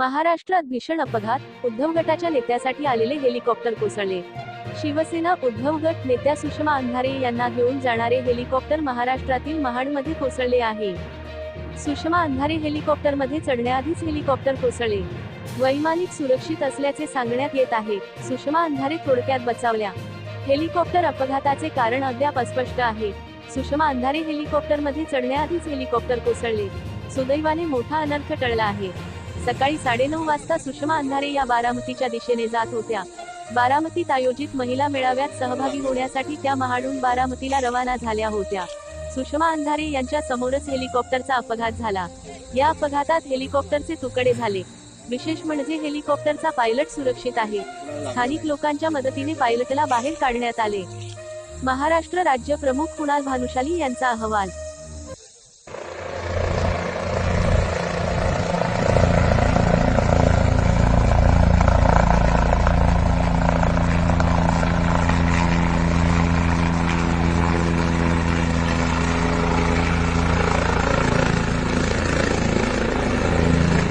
महाराष्ट्रात भीषण अपघात उद्धव गटाच्या नेत्यासाठी आलेले हेलिकॉप्टर कोसळले. शिवसेना उद्धव गट नेत्या सुषमा अंधारे यांना घेऊन जाणारे हेलिकॉप्टर महाराष्ट्रातील महाडमध्ये कोसळले आहे. सुषमा अंधारे हेलिकॉप्टरमध्ये चढण्याआधीच हेलिकॉप्टर कोसळले. वैमानिक सुरक्षित असल्याचे सांगण्यात येत आहे. सुषमा अंधारे थोडक्यात बचावल्या. हेलिकॉप्टर अपघाताचे कारण अद्याप अस्पष्ट आहे. सुषमा अंधारे हेलिकॉप्टरमध्ये चढण्याआधीच हेलिकॉप्टर कोसळले. सुदैवाने मोठा अनर्थ टळला आहे. सकाळी साडेनऊ वाजता सुषमा अंधारे या बारामतीच्या दिशेने जात होत्या. बारामतीत आयोजित महिला मेळाव्यात सहभागी होण्यासाठी त्या महाडून बारामतीला रवाना झाल्या होत्या. सुषमा अंधारे यांच्या समोरच हेलिकॉप्टरचा अपघात झाला. या अपघातात हेलिकॉप्टरचे तुकडे झाले. विशेष म्हणजे हेलिकॉप्टरचा पायलट सुरक्षित आहे. स्थानिक लोकांच्या मदतीने पायलटला बाहेर काढण्यात आले. महाराष्ट्र राज्य प्रमुख कुणाल भानुशाली यांचा अहवाल